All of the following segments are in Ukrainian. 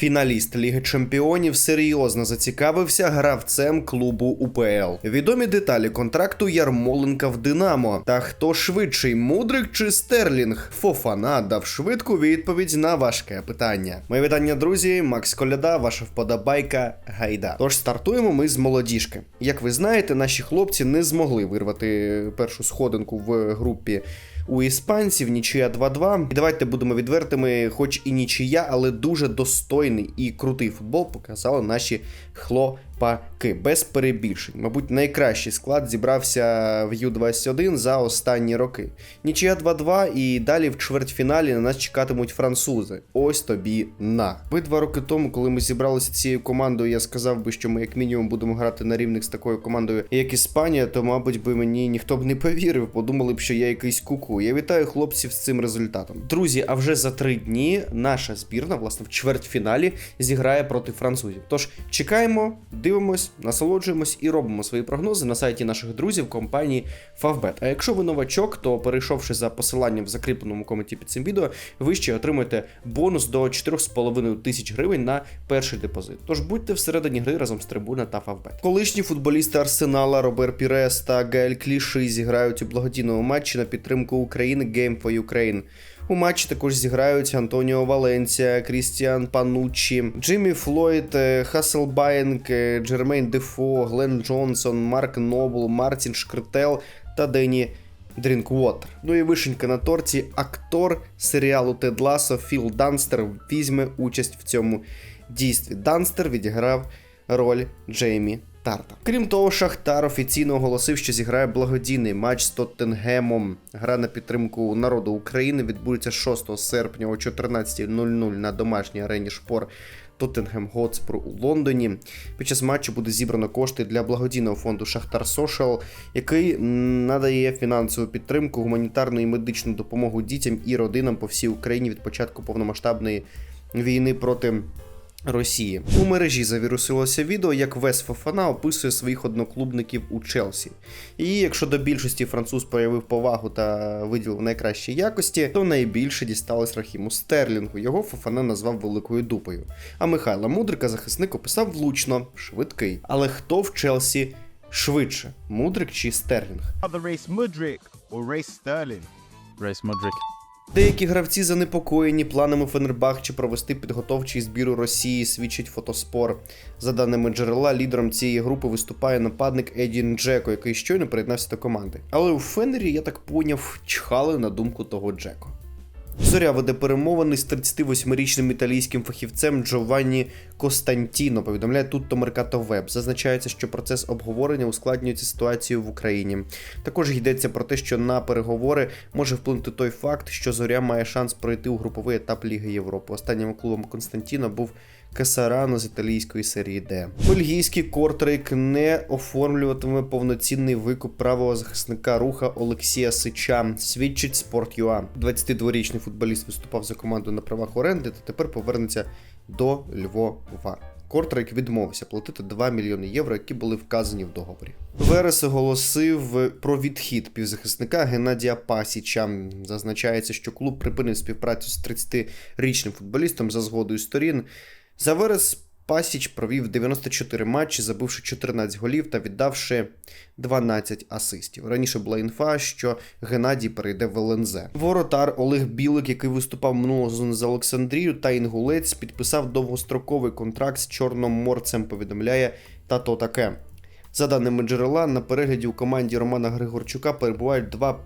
Фіналіст Ліги Чемпіонів серйозно зацікавився гравцем клубу УПЛ. Відомі деталі контракту Ярмоленка в Динамо. Та хто швидший, мудрик чи Стерлінг? Фофана дав швидку відповідь на важке питання. Моє вітання, друзі, Макс Коляда, ваша вподобайка гайда. Тож стартуємо ми з молодіжки. Як ви знаєте, наші хлопці не змогли вирвати першу сходинку в групі у іспанців, нічия 2-2. І давайте будемо відвертими, хоч і нічия, але дуже достойний і крутий футбол показали наші хлопаки. Без перебільшень. Мабуть, найкращий склад зібрався в Ю-21 за останні роки. Нічия 2-2, і далі в чвертьфіналі на нас чекатимуть французи. Ось тобі на. Ви два роки тому, коли ми зібралися цією командою, я сказав би, що ми як мінімум будемо грати на рівних з такою командою, як Іспанія, то, мабуть, би мені ніхто б не повірив, подумали б, що я якийсь куку. Я вітаю хлопців з цим результатом. Друзі, а вже за три дні наша збірна, власне, в чвертьфіналі зіграє проти французів. Тож чекаємо, дивимось, насолоджуємось і робимо свої прогнози на сайті наших друзів компанії Favbet. А якщо ви новачок, то перейшовши за посиланням в закріпленому коменті під цим відео, ви ще отримаєте бонус до 4,5 тисяч гривень на перший депозит. Тож будьте всередині гри разом з трибуна та Favbet. Колишні футболісти Арсенала Робер Пірес та Гаель Кліши зіграють у благодійному матчі на підтримку України Game for Ukraine. У матчі також зіграють Антоніо Валенція, Крістіан Пануччі, Джиммі Флойд, е, Хасселбаєнк, е, Джермейн Дефо, Глен Джонсон, Марк Нобл, Мартін Шкртел та Дені Дрінквотер. Ну і вишенька на торті. Актор серіалу Тед Ласо Філ Данстер візьме участь в цьому дійстві. Данстер відіграв роль Джеймі Тарта. Крім того, Шахтар офіційно оголосив, що зіграє благодійний матч з Тоттенгемом. Гра на підтримку народу України відбудеться 6 серпня о 14.00 на домашній арені Шпор. Тоттенгем Готспур у Лондоні. Під час матчу буде зібрано кошти для благодійного фонду Шахтар Social, який надає фінансову підтримку, гуманітарну і медичну допомогу дітям і родинам по всій Україні від початку повномасштабної війни проти. Росії у мережі завірусилося відео, як Вес Фофана описує своїх одноклубників у Челсі. І якщо до більшості француз проявив повагу та виділив найкращі якості, то найбільше дісталось Рахіму Стерлінгу. Його Фофана назвав великою дупою. А Михайла Мудрика захисник описав влучно, швидкий. Але хто в Челсі швидше? Мудрик чи Стерлінг? Either race Mudrick or race Sterling. Деякі гравці занепокоєні планами Фенербахче провести підготовчий збір у Росії, свідчить фотоспор. За даними джерела, лідером цієї групи виступає нападник Едін Джеко, який щойно приєднався до команди. Але у Фенері, я так поняв, чхали на думку того Джеко. Зоря веде перемовини з 38-річним італійським фахівцем Джованні Костантіно. Повідомляє тут Меркато Веб. Зазначається, що процес обговорення ускладнюється ситуацією в Україні. Також йдеться про те, що на переговори може вплинути той факт, що зоря має шанс пройти у груповий етап Ліги Європи. Останнім клубом Константіно був Кесарано з італійської серії Д. Бельгійський кортрейк не оформлюватиме повноцінний викуп правого захисника руха Олексія Сича. Свідчить Sport.ua. 22-річний футболіст виступав за команду на правах оренди та тепер повернеться до Львова. Кортрейк відмовився платити 2 мільйони євро, які були вказані в договорі. Верес оголосив про відхід півзахисника Геннадія Пасіча. Зазначається, що клуб припинив співпрацю з 30-річним футболістом за згодою сторін. За Верес Пасіч провів 94 матчі, забивши 14 голів та віддавши 12 асистів. Раніше була інфа, що Геннадій перейде в ЛНЗ. Воротар Олег Білик, який виступав минулого сезону за Олександрію та Інгулець, підписав довгостроковий контракт з Чорноморцем. Повідомляє тато таке. За даними джерела, на перегляді у команді Романа Григорчука перебувають два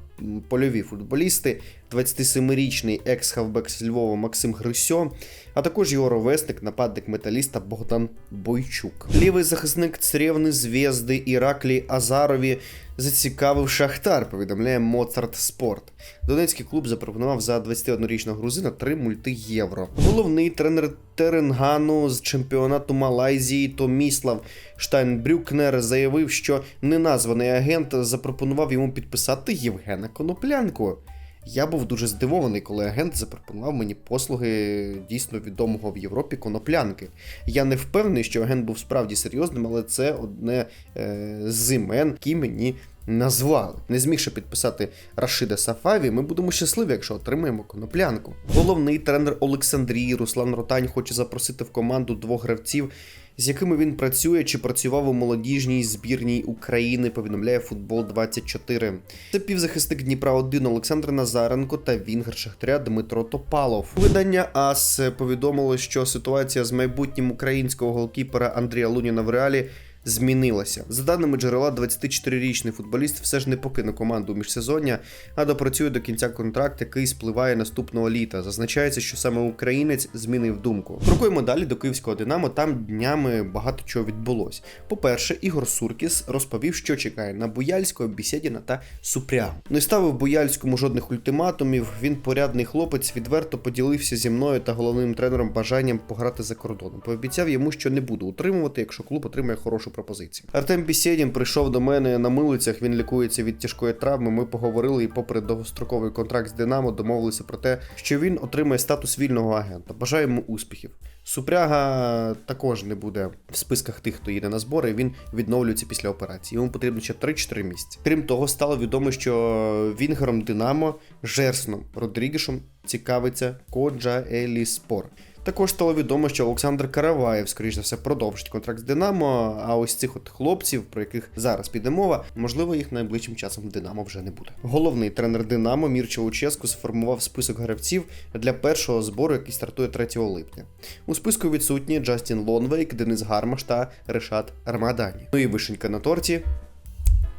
польові футболісти: 27-річний екс-хавбек з Львова Максим Грисьо, а також його ровесник, нападник металіста Богдан Бойчук. Лівий захисник Црєвни Звєзди Іраклі Азарові зацікавив Шахтар, повідомляє Моцарт Спорт. Донецький клуб запропонував за 21-річного грузина 3 мульти євро. Головний тренер Теренгану з чемпіонату Малайзії Томіслав Штайнбрюкнер заявив, що неназваний агент запропонував йому підписати Євгена Коноплянку. Я був дуже здивований, коли агент запропонував мені послуги дійсно відомого в Європі коноплянки. Я не впевнений, що агент був справді серйозним, але це одне е, з імен, які мені назвали. Не змігши підписати Рашида Сафаві, ми будемо щасливі, якщо отримаємо коноплянку. Головний тренер Олександрії Руслан Ротань хоче запросити в команду двох гравців, з якими він працює чи працював у молодіжній збірній України. Повідомляє футбол 24 Це півзахисник Дніпра 1 Олександр Назаренко та Вінгер Шахтаря Дмитро Топалов. Видання АС повідомило, що ситуація з майбутнім українського голкіпера Андрія Луніна в реалі змінилася. За даними джерела, 24-річний футболіст все ж не покине команду у міжсезоння, а допрацює до кінця контракт, який спливає наступного літа. Зазначається, що саме українець змінив думку. Крокуємо далі до київського Динамо. Там днями багато чого відбулось. По-перше, Ігор Суркіс розповів, що чекає на Буяльського, Бісєдіна та Супрягу. Не ставив Буяльському жодних ультиматумів. Він порядний хлопець, відверто поділився зі мною та головним тренером бажанням пограти за кордоном. Пообіцяв йому, що не буде утримувати, якщо клуб отримає хорошу пропозицію. Артем Бісєдін прийшов до мене на милицях. Він лікується від тяжкої травми. Ми поговорили і, попри довгостроковий контракт з Динамо, домовилися про те, що він отримає статус вільного агента. Бажаю йому успіхів. Супряга також не буде в списках тих, хто їде на збори. Він відновлюється після операції. Йому потрібно ще 3-4 місяці. Крім того, стало відомо, що Вінгером Динамо Жерсном Родрігішем цікавиться Коджа Еліспор. Також стало відомо, що Олександр Караваєв, скоріш за все, продовжить контракт з Динамо. А ось цих от хлопців, про яких зараз піде мова, можливо, їх найближчим часом Динамо вже не буде. Головний тренер Динамо Мірча Луческу сформував список гравців для першого збору, який стартує 3 липня. У списку відсутні Джастін Лонвейк, Денис Гармаш та Решат Армадані. Ну і вишенька на торті.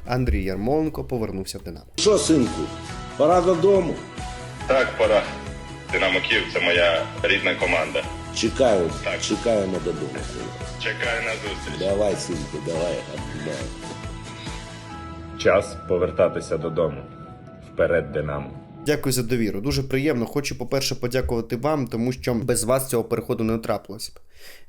Андрій Ярмоленко повернувся в Динамо. Що, синку, пора додому. Так, пора. Динамо Київ це моя рідна команда. Чекаю, Так. чекаємо додому. Чекаю на зустріч. Давай, синку, давай, обнімаю. Час повертатися додому. Вперед, Динамо. Дякую за довіру. Дуже приємно. Хочу, по-перше, подякувати вам, тому що без вас цього переходу не трапилося б.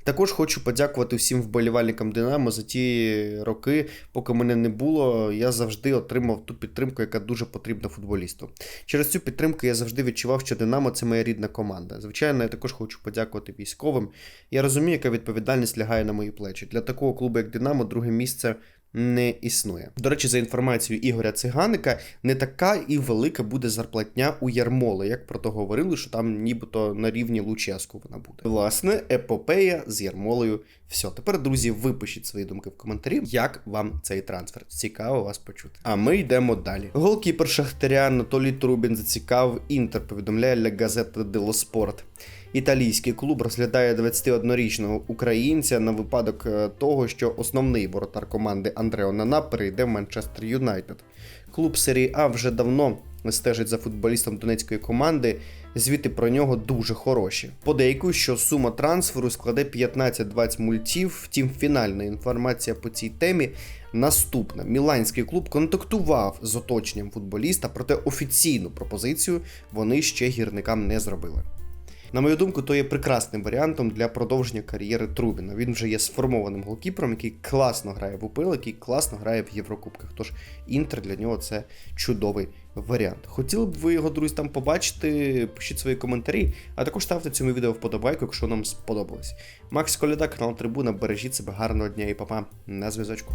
Також хочу подякувати всім вболівальникам Динамо за ті роки, поки мене не було. Я завжди отримав ту підтримку, яка дуже потрібна футболісту. Через цю підтримку я завжди відчував, що Динамо це моя рідна команда. Звичайно, я також хочу подякувати військовим. Я розумію, яка відповідальність лягає на мої плечі. Для такого клубу, як Динамо, друге місце не існує. До речі, за інформацією Ігоря Циганика, не така і велика буде зарплатня у Ярмоли, як про то говорили, що там нібито на рівні Луческу вона буде. Власне, епопея з Ярмолею. Все, тепер, друзі, випишіть свої думки в коментарі, як вам цей трансфер. Цікаво вас почути. А ми йдемо далі. Голкіпер Шахтаря Анатолій Трубін зацікавив Інтер, повідомляє Gazzetta dello Sport. Італійський клуб розглядає 21-річного українця на випадок е, того, що основний воротар команди Андрео Нана перейде в Манчестер Юнайтед. Клуб серії А вже давно стежить за футболістом донецької команди. Звіти про нього дуже хороші. Подейкують, що сума трансферу складе 15-20 мультів. Втім, фінальна інформація по цій темі наступна: Міланський клуб контактував з оточенням футболіста, проте офіційну пропозицію вони ще гірникам не зробили. На мою думку, то є прекрасним варіантом для продовження кар'єри Трубіна. Він вже є сформованим голкіпером, який класно грає в УПЛ, який класно грає в Єврокубках. Тож Інтер для нього це чудовий варіант. Хотіли б ви його, друзі, там побачити, пишіть свої коментарі, а також ставте цьому відео вподобайку, якщо нам сподобалось. Макс Коляда, канал Трибуна, бережіть себе гарного дня і папа на зв'язочку.